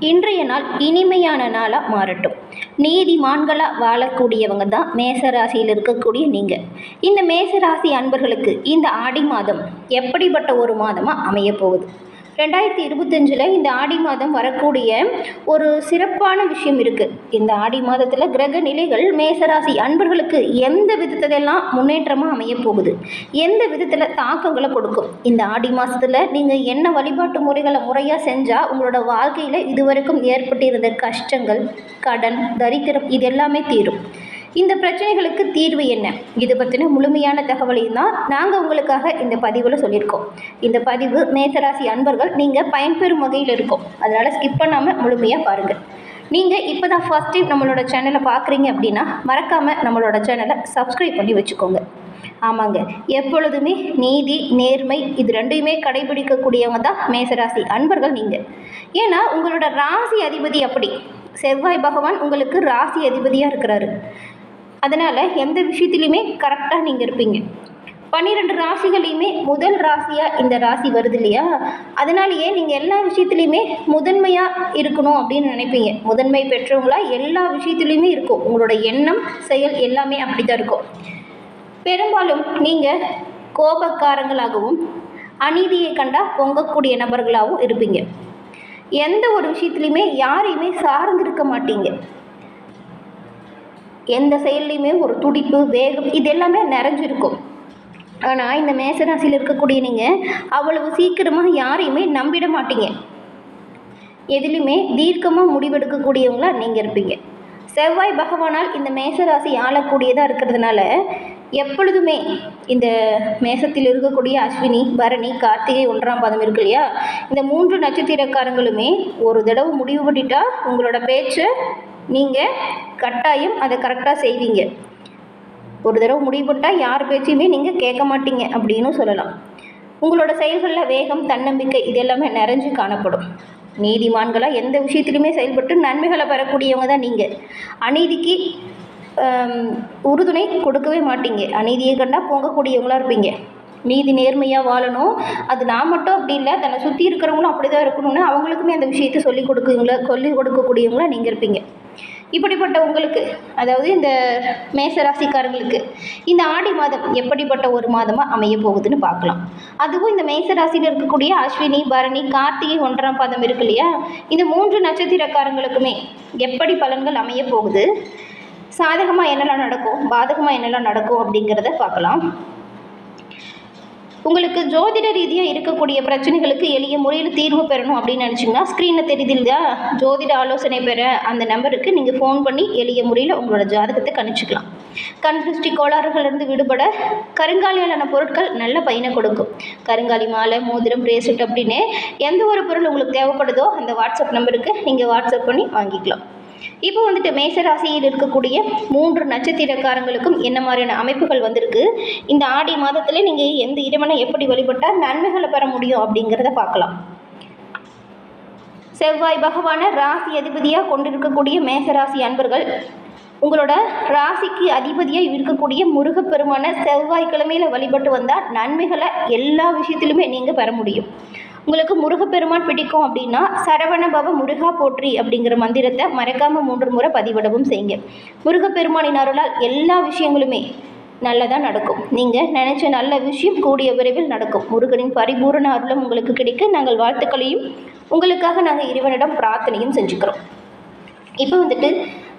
இன்றைய நாள் இனிமையான நாளாக மாறட்டும். நீதிமான்களாக வாழக்கூடியவங்க தான் மேசராசியில் இருக்கக்கூடிய நீங்கள் இந்த மேசராசி அன்பர்களுக்கு இந்த ஆடி மாதம் எப்படிப்பட்ட ஒரு மாதமாக அமையப் போகுது ரெண்டாயிரத்தி இருபத்தஞ்சில் இந்த ஆடி மாதம் வரக்கூடிய ஒரு சிறப்பான விஷயம் இருக்குது இந்த ஆடி மாதத்தில் கிரக நிலைகள் மேசராசி அன்பர்களுக்கு எந்த விதத்திலெல்லாம் முன்னேற்றமாக அமையப் போகுது? எந்த விதத்தில் தாக்கங்களை கொடுக்கும்? இந்த ஆடி மாதத்தில் நீங்கள் என்ன வழிபாட்டு முறைகளை முறையாக செஞ்சால் உங்களோட வாழ்க்கையில் இதுவரைக்கும் ஏற்பட்டிருந்த கஷ்டங்கள் கடன் தரித்திரம் இது எல்லாமே தீரும். இந்த பிரச்சனைகளுக்கு தீர்வு என்ன? இது பற்றின முழுமையான தகவலையும் தான் நாங்கள் உங்களுக்காக இந்த பதிவில் சொல்லியிருக்கோம். இந்த பதிவு மேசராசி அன்பர்கள் நீங்கள் பயன்பெறும் வகையில் இருக்கும். அதனால் ஸ்கிப் பண்ணாமல் முழுமையாக பாருங்கள் நீங்கள் இப்போ தான் ஃபஸ்ட் டைம் நம்மளோட சேனலை பார்க்குறீங்க அப்படின்னா மறக்காமல் நம்மளோட சேனலை சப்ஸ்கிரைப் பண்ணி வச்சுக்கோங்க. ஆமாங்க. எப்பொழுதுமே நீதி நேர்மை இது ரெண்டையுமே கடைபிடிக்கக்கூடியவங்க தான் மேசராசி அன்பர்கள் நீங்கள் ஏன்னா உங்களோட ராசி அதிபதி அப்படி. செவ்வாய் பகவான் உங்களுக்கு ராசி அதிபதியாக இருக்கிறாரு. அதனால் எந்த விஷயத்துலையுமே கரெக்டாக நீங்கள் இருப்பீங்க. பன்னிரெண்டு ராசிகளையுமே முதல் ராசியாக இந்த ராசி வருது இல்லையா? அதனாலேயே நீங்கள் எல்லா விஷயத்துலையுமே முதன்மையாக இருக்கணும் அப்படின்னு நினைப்பீங்க. முதன்மை பெற்றவங்களா எல்லா விஷயத்துலையுமே இருக்கும். உங்களோட எண்ணம் செயல் எல்லாமே அப்படி தான் இருக்கும். பெரும்பாலும் நீங்கள் கோபக்காரங்களாகவும் அநீதியை கண்டா பொங்கக்கூடிய நபர்களாகவும் இருப்பீங்க. எந்த ஒரு விஷயத்துலையுமே யாரையுமே சார்ந்திருக்க மாட்டீங்க. எந்த செயல்லையுமே ஒரு துடிப்பு வேகம் இது எல்லாமே நிறைஞ்சிருக்கும். ஆனால் இந்த மேசராசியில் இருக்கக்கூடிய நீங்கள் அவ்வளவு சீக்கிரமாக யாரையுமே நம்பிட மாட்டீங்க. எதுலேயுமே தீர்க்கமாக முடிவெடுக்கக்கூடியவங்களாக நீங்கள் இருப்பீங்க. செவ்வாய் பகவானால் இந்த மேசராசி ஆளக்கூடியதாக இருக்கிறதுனால எப்பொழுதுமே இந்த மேசத்தில் இருக்கக்கூடிய அஸ்வினி பரணி கார்த்திகை ஒன்றாம் பாதம் இருக்கு இல்லையா? இந்த மூன்று நட்சத்திரக்காரங்களுமே ஒரு தடவை முடிவு பண்ணிட்டா உங்களோட பேச்சை நீங்கள் கட்டாயம் அதை கரெக்டாக செய்வீங்க. ஒரு தடவை முடிவு பண்ணிட்டால் யார் பேச்சையுமே நீங்கள் கேட்க மாட்டீங்க அப்படின்னு சொல்லலாம். உங்களோட செயல்களில் வேகம் தன்னம்பிக்கை இது எல்லாமே நிறைஞ்சு காணப்படும். நீதிமான்களாக எந்த விஷயத்துலையுமே செயல்பட்டு நன்மைகளை பெறக்கூடியவங்க தான் நீங்கள் அநீதிக்கு உறுதுணை கொடுக்கவே மாட்டீங்க. அநீதியை கண்டால் பொங்கக்கூடியவங்களா இருப்பீங்க. நீதி நேர்மையாக வாழணும். அது நான் மட்டும் அப்படி இல்லை. தன்னை சுற்றி இருக்கிறவங்களும் அப்படி தான் இருக்கணும்னு அவங்களுக்குமே அந்த விஷயத்தை சொல்லிக் கொடுக்குங்களா சொல்லிக் கொடுக்கக்கூடியவங்களா நீங்கள் இருப்பீங்க. இப்படிப்பட்ட உங்களுக்கு அதாவது இந்த மேச ராசிக்காரங்களுக்கு இந்த ஆடி மாதம் எப்படிப்பட்ட ஒரு மாதமாக அமைய போகுதுன்னு பார்க்கலாம். அதுவும் இந்த மேசராசியில் இருக்கக்கூடிய அஸ்வினி பரணி கார்த்திகை ஒன்றாம் பாதம் இருக்கு இல்லையா? இந்த மூன்று நட்சத்திரக்காரங்களுக்குமே எப்படி பலன்கள் அமைய போகுது? சாதகமாக என்னெல்லாம் நடக்கும்? பாதகமாக என்னெல்லாம் நடக்கும் அப்படிங்கிறத பார்க்கலாம். உங்களுக்கு ஜோதிட ரீதியாக இருக்கக்கூடிய பிரச்சனைகளுக்கு எளிய முறையில் தீர்வு பெறணும் அப்படின்னு நினச்சிங்கன்னா ஸ்க்ரீனில் தெரியுது இல்லையா? ஜோதிட ஆலோசனை பெற அந்த நம்பருக்கு நீங்கள் ஃபோன் பண்ணி எளிய முறையில் உங்களோட ஜாதகத்தை கணிச்சிக்கலாம். கண் திருஷ்டி கோளாறுகளிலிருந்து விடுபட கருங்காலியாலான பொருட்கள் நல்ல பயனை கொடுக்கும். கருங்காலி மாலை மோதிரம் பிரேஸ்லெட் அப்படின்னு எந்த ஒரு பொருள் உங்களுக்கு தேவைப்படுதோ அந்த வாட்ஸ்அப் நம்பருக்கு நீங்கள் வாட்ஸ்அப் பண்ணி வாங்கிக்கலாம். இப்போ வந்துட்டு மேசராசியில் இருக்கக்கூடிய மூன்று நட்சத்திரக்காரங்களுக்கும் என்ன மாதிரியான அமைப்புகள் வந்திருக்கு? இந்த ஆடி மாதத்தில் நீங்கள் எந்த இறைவனை எப்படி வழிபட்டால் நன்மைகளை பெற முடியும் அப்படிங்கிறத பார்க்கலாம். செவ்வாய் பகவான ராசி அதிபதியாக கொண்டிருக்கக்கூடிய மேசராசி அன்பர்கள் உங்களோட ராசிக்கு அதிபதியாக இருக்கக்கூடிய முருகப்பெருமான செவ்வாய்க்கிழமையில் வழிபட்டு வந்தால் நன்மைகளை எல்லா விஷயத்திலுமே நீங்கள் பெற முடியும். உங்களுக்கு முருகப்பெருமான் பிடிக்கும் அப்படின்னா சரவண பவ முருகா போற்றி அப்படிங்கிற மந்திரத்தை மறக்காமல் மூன்று முறை பதிவிடவும் செய்யுங்க. முருகப்பெருமானின் அருளால் எல்லா விஷயங்களுமே நல்லதாக நடக்கும். நீங்கள் நினச்ச நல்ல விஷயம் கூடிய விரைவில் நடக்கும். முருகனின் பரிபூரண அருளும் உங்களுக்கு கிடைக்க நாங்கள் வாழ்த்துக்களையும் உங்களுக்காக நாங்கள் இறைவனிடம் பிரார்த்தனையும் செஞ்சுக்கிறோம். இப்போ வந்துட்டு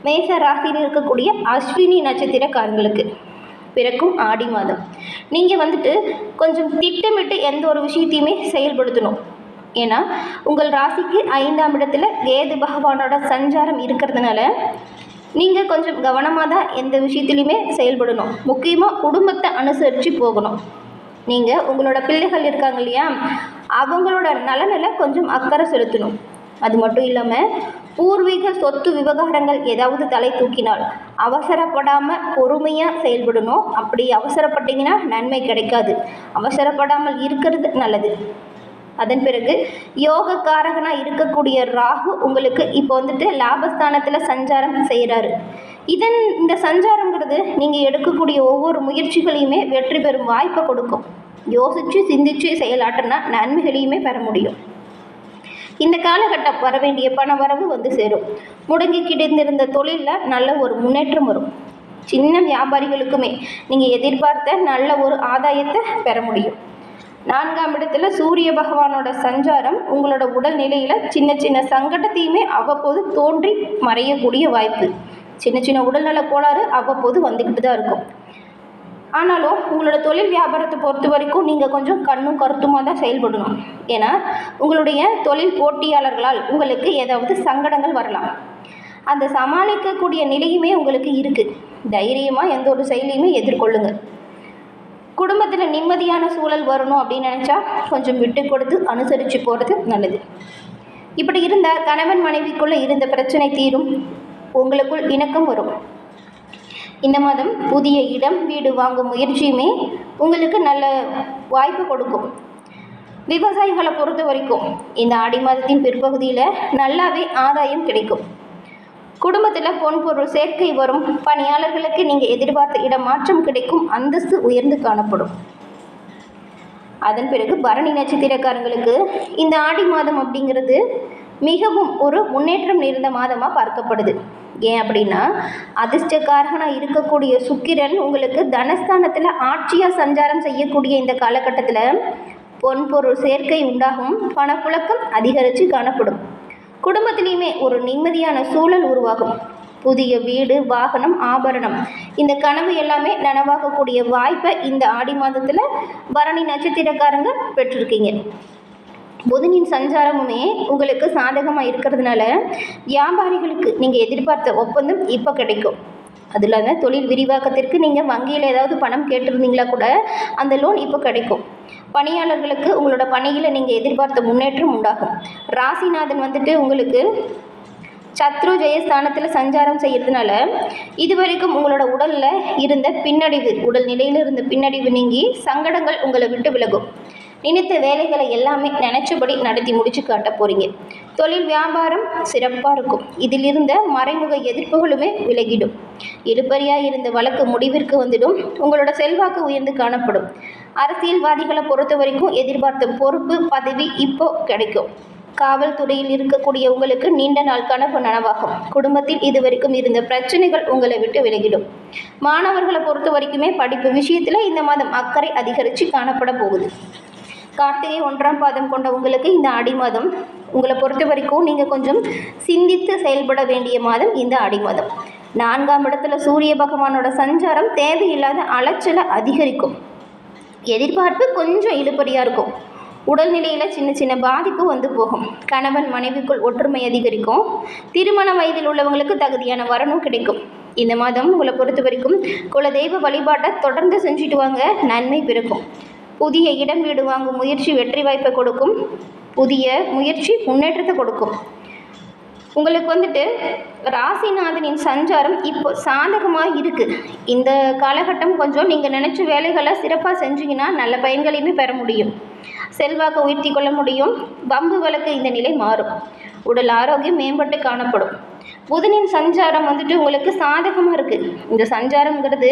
மேச ராசியில் இருக்கக்கூடிய அஸ்வினி நட்சத்திரக்காரங்களுக்கு பிறக்கும் ஆடி மாதம். நீங்கள் வந்துட்டு கொஞ்சம் திட்டமிட்டு எந்த ஒரு விஷயத்தையுமே செயல்படுத்தணும். ஏன்னா உங்கள் ராசிக்கு ஐந்தாம் இடத்துல கேது பகவானோட சஞ்சாரம் இருக்கிறதுனால நீங்கள் கொஞ்சம் கவனமாக தான் எந்த விஷயத்துலையுமே செயல்படணும். முக்கியமாக குடும்பத்தை அனுசரித்து போகணும். நீங்கள் உங்களோட பிள்ளைகள் இருக்காங்க இல்லையா? அவங்களோட நலனில் கொஞ்சம் அக்கறை செலுத்தணும். அது மட்டும் இல்லாமல் பூர்வீக சொத்து விவகாரங்கள் ஏதாவது தலை தூக்கினால் அவசரப்படாமல் பொறுமையாக செயல்படணும். அப்படி அவசரப்பட்டீங்கன்னா நன்மை கிடைக்காது. அவசரப்படாமல் இருக்கிறது நல்லது. அதன் பிறகு யோகக்காரகனாக இருக்கக்கூடிய ராகு உங்களுக்கு இப்போ வந்துட்டு லாபஸ்தானத்தில் சஞ்சாரம் செய்கிறாரு இதன் இந்த சஞ்சாரங்கிறது நீங்கள் எடுக்கக்கூடிய ஒவ்வொரு முயற்சிகளையுமே வெற்றி பெறும் வாய்ப்பை கொடுக்கும். யோசித்து சிந்தித்து செயலாற்றினா நன்மைகளையுமே பெற முடியும். இந்த காலகட்டம் வர வேண்டிய பண வரவு வந்து சேரும். முடங்கி கிடந்திருந்த தொழிலில் நல்ல ஒரு முன்னேற்றம் வரும். சின்ன வியாபாரிகளுக்குமே நீங்கள் எதிர்பார்த்த நல்ல ஒரு ஆதாயத்தை பெற முடியும். நான்காம் இடத்துல சூரிய பகவானோட சஞ்சாரம் உங்களோட உடல் நிலையில் சின்ன சின்ன சங்கடத்தையுமே அவ்வப்போது தோன்றி மறையக்கூடிய வாய்ப்பு. சின்ன சின்ன உடல்நல கோளாறு அவ்வப்போது வந்துக்கிட்டு தான் இருக்கும். ஆனாலும் உங்களோட தொழில் வியாபாரத்தை பொறுத்த வரைக்கும் நீங்கள் கொஞ்சம் கண்ணும் கருத்துமாக தான் செயல்படணும். ஏன்னா உங்களுடைய தொழில் போட்டியாளர்களால் உங்களுக்கு ஏதாவது சங்கடங்கள் வரலாம். அந்த சமாளிக்கக்கூடிய நிலையுமே உங்களுக்கு இருக்குது தைரியமாக எந்த ஒரு செயலையுமே எதிர்கொள்ளுங்க. குடும்பத்தில் நிம்மதியான சூழல் வரணும் அப்படின்னு நினச்சா கொஞ்சம் விட்டு கொடுத்து அனுசரித்து போகிறது நல்லது. இப்படி இருந்த கணவன் மனைவிக்குள்ளே இருந்த பிரச்சனை தீரும். உங்களுக்குள் இணக்கம் வரும். இந்த மாதம் புதிய இடம் வீடு வாங்கும் முயற்சியுமே உங்களுக்கு நல்ல வாய்ப்பு கொடுக்கும். விவசாயிகளை பொறுத்த வரைக்கும் இந்த ஆடி மாதத்தின் பிற்பகுதியில் நல்லாவே ஆதாயம் கிடைக்கும். குடும்பத்தில் பொன் பொருள் சேர்க்கை வரும். பணியாளர்களுக்கு நீங்கள் எதிர்பார்த்த இடமாற்றம் கிடைக்கும். அந்தஸ்து உயர்ந்து காணப்படும். அதன் பிறகு பரணி நட்சத்திரக்காரங்களுக்கு இந்த ஆடி மாதம் அப்படிங்கிறது மிகவும் ஒரு முன்னேற்றம் நிறைந்த மாதமாக பார்க்கப்படுது. ஏன் அப்படின்னா அதிர்ஷ்டக்காரகனாக இருக்கக்கூடிய சுக்கிரன் உங்களுக்கு தனஸ்தானத்தில் ஆட்சியாக சஞ்சாரம் செய்யக்கூடிய இந்த காலகட்டத்தில் பொன்பொருள் சேர்க்கை உண்டாகும். பணப்புழக்கம் அதிகரித்து காணப்படும். குடும்பத்திலையுமே ஒரு நிம்மதியான சூழல் உருவாகும். புதிய வீடு வாகனம் ஆபரணம். இந்த கனவு எல்லாமே நனவாகக்கூடிய வாய்ப்பை இந்த ஆடி மாதத்தில் பரணி நட்சத்திரக்காரங்க பெற்றிருக்கீங்க. புதனின் சஞ்சாரமுமே உங்களுக்கு சாதகமாக இருக்கிறதுனால வியாபாரிகளுக்கு நீங்கள் எதிர்பார்த்த ஒப்பந்தம் இப்போ கிடைக்கும். அது இல்லாத தொழில் விரிவாக்கத்திற்கு நீங்கள் வங்கியில் ஏதாவது பணம் கேட்டிருந்தீங்களா கூட அந்த லோன் இப்போ கிடைக்கும். பணியாளர்களுக்கு உங்களோட பணியில் நீங்கள் எதிர்பார்த்த முன்னேற்றம் உண்டாகும். ராசிநாதன் வந்துட்டு உங்களுக்கு சத்ரு ஜெயஸ்தானத்தில் சஞ்சாரம் செய்கிறதுனால இதுவரைக்கும் உங்களோட உடலில் இருந்த பின்னடைவு உடல் நிலையில் இருந்த பின்னடைவு நீங்கி சங்கடங்கள் உங்களை விட்டு விலகும். நினைத்த வேலைகளை எல்லாமே நினச்சபடி நடத்தி முடிச்சு காட்ட போகிறீங்க தொழில் வியாபாரம் சிறப்பாக இருக்கும். இதில் இருந்த மறைமுக எதிர்ப்புகளுமே விலகிடும். இழுபறியாக இருந்த வழக்கு முடிவிற்கு வந்துடும். உங்களோட செல்வாக்கு உயர்ந்து காணப்படும். அரசியல்வாதிகளை பொறுத்த வரைக்கும் எதிர்பார்த்த பொறுப்பு பதவி இப்போ கிடைக்கும். காவல்துறையில் இருக்கக்கூடிய உங்களுக்கு நீண்ட நாள் கனவு நனவாகும். குடும்பத்தில் இதுவரைக்கும் இருந்த பிரச்சனைகள் உங்களை விட்டு விலகிடும். மாணவர்களை பொறுத்த வரைக்குமே படிப்பு விஷயத்தில் இந்த மாதம் அக்கறை அதிகரித்து காணப்பட போகுது. கார்த்திகை ஒன்றாம் பாதம் கொண்ட உங்களுக்கு இந்த ஆடி மாதம் உங்களை பொறுத்த வரைக்கும் நீங்கள் கொஞ்சம் சிந்தித்து செயல்பட வேண்டிய மாதம் இந்த ஆடி மாதம். நான்காம் இடத்துல சூரிய பகவானோட சஞ்சாரம் தேவையில்லாத அலைச்சலை அதிகரிக்கும். எதிர்பார்ப்பு கொஞ்சம் இழுபடியாக இருக்கும். உடல்நிலையில் சின்ன சின்ன பாதிப்பு வந்து போகும். கணவன் மனைவிக்குள் ஒற்றுமை அதிகரிக்கும். திருமண வயதில் உள்ளவங்களுக்கு தகுதியான வரணும் கிடைக்கும். இந்த மாதம் உங்களை பொறுத்த வரைக்கும் குலதெய்வ வழிபாட்டை தொடர்ந்து செஞ்சுட்டு வாங்க நன்மை பிறக்கும். புதிய இடம் வீடு வாங்கும் முயற்சி வெற்றி வாய்ப்பை கொடுக்கும். புதிய முயற்சி முன்னேற்றத்தை கொடுக்கும். உங்களுக்கு வந்துட்டு ராசிநாதனின் சஞ்சாரம் இப்போ சாதகமாக இருக்குது இந்த காலகட்டம் கொஞ்சம் நீங்கள் நினச்ச வேலைகளை சிறப்பாக செஞ்சீங்கன்னா நல்ல பயன்களையுமே பெற முடியும். செல்வாக்கை உயர்த்தி கொள்ள முடியும். பம்பு வழக்கு இந்த நிலை மாறும். உடல் ஆரோக்கியம் மேம்பட்டு காணப்படும். புதனின் சஞ்சாரம் வந்துட்டு உங்களுக்கு சாதகமாக இருக்குது இந்த சஞ்சாரங்கிறது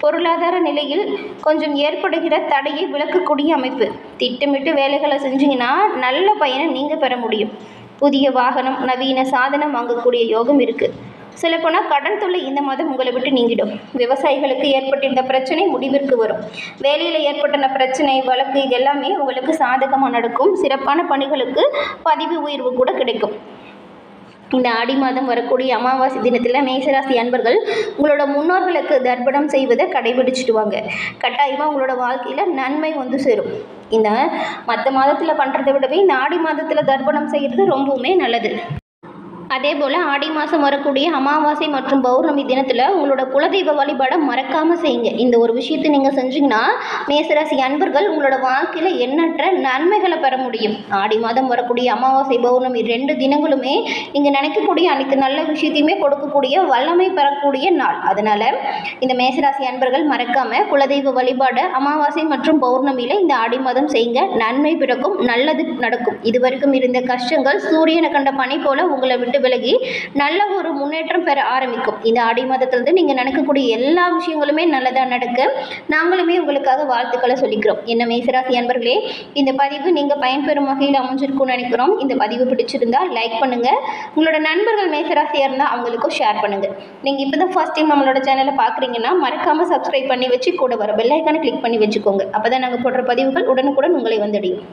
பொருளாதார நிலையில் கொஞ்சம் ஏற்படுகிற தடையை விளக்கக்கூடிய அமைப்பு. திட்டமிட்டு வேலைகளை செஞ்சீங்கன்னா நல்ல பயனை நீங்கள் பெற முடியும். புதிய வாகனம் நவீன சாதனம் வாங்கக்கூடிய யோகம் இருக்குது சொல்லப்போனால் கடன் தொல்லை இந்த மாதம் உங்களை விட்டு நீங்கிடும். விவசாயிகளுக்கு ஏற்பட்டிருந்த பிரச்சனை முடிவிற்கு வரும். வேலையில் ஏற்பட்டன பிரச்சனை வழக்கு இது எல்லாமே உங்களுக்கு சாதகமாக நடக்கும். சிறப்பான பணிகளுக்கு பதிவு உயர்வு கூட கிடைக்கும். இந்த ஆடி மாதம் வரக்கூடிய அமாவாசை தினத்தில் மேசராசி அன்பர்கள் உங்களோட முன்னோர்களுக்கு தர்ப்பணம் செய்வதை கடைபிடிச்சிட்டு வாங்க கட்டாயமாக உங்களோட வாழ்க்கையில் நன்மை வந்து சேரும். இந்த மற்ற மாதத்தில் பண்ணுறதை விடவே இந்த ஆடி மாதத்தில் தர்ப்பணம் செய்கிறது ரொம்பவுமே நல்லது. அதே போல் ஆடி மாதம் வரக்கூடிய அமாவாசை மற்றும் பௌர்ணமி தினத்தில் உங்களோட குலதெய்வ வழிபாடை மறக்காமல் செய்யுங்க. இந்த ஒரு விஷயத்தை நீங்கள் செஞ்சீங்கன்னா மேசராசி அன்பர்கள் உங்களோட வாழ்க்கையில் எண்ணற்ற நன்மைகளை பெற முடியும். ஆடி மாதம் வரக்கூடிய அமாவாசை பௌர்ணமி ரெண்டு தினங்களுமே நீங்கள் நினைக்கக்கூடிய அனைத்து நல்ல விஷயத்தையுமே கொடுக்கக்கூடிய வல்லமை பெறக்கூடிய நாள். அதனால் இந்த மேசராசி அன்பர்கள் மறக்காமல் குலதெய்வ வழிபாடை அமாவாசை மற்றும் பௌர்ணமியில் இந்த ஆடி மாதம் செய்யுங்க. நன்மை பிறக்கும் நல்லது நடக்கும். இதுவரைக்கும் இருந்த கஷ்டங்கள் சூரியனை கண்ட பணி போல உங்களை விட்டு விலகி நல்ல ஒரு முன்னேற்றம் பெற ஆரம்பிக்கும். இந்த ஆடி மாதத்துலேருந்து நீங்கள் நினைக்கக்கூடிய எல்லா விஷயங்களுமே நல்லதாக நடக்க நாங்களுமே உங்களுக்காக வாழ்த்துக்களை சொல்லிக்கிறோம். என்ன மேசராசி அன்பர்களே இந்த பதிவு நீங்கள் பயன்பெறும் வகையில் அமைஞ்சிருக்கும்னு நினைக்கிறோம். இந்த பதிவு பிடிச்சிருந்தால் லைக் பண்ணுங்கள் உங்களோட நண்பர்கள் மேசராசியாக இருந்தால் அவங்களுக்கும் ஷேர் பண்ணுங்கள் நீங்கள் இப்போ தான் ஃபஸ்ட் டைம் நம்மளோட சேனலை பார்க்குறீங்கன்னா மறக்காமல் சப்ஸ்கிரைப் பண்ணி வச்சு கூட வர பெல்லைக்கான கிளிக் பண்ணி வச்சுக்கோங்க. அப்போ தான் நாங்கள் போடுற பதிவுகள் உடனுக்குடன் உங்களை வந்தடையும்.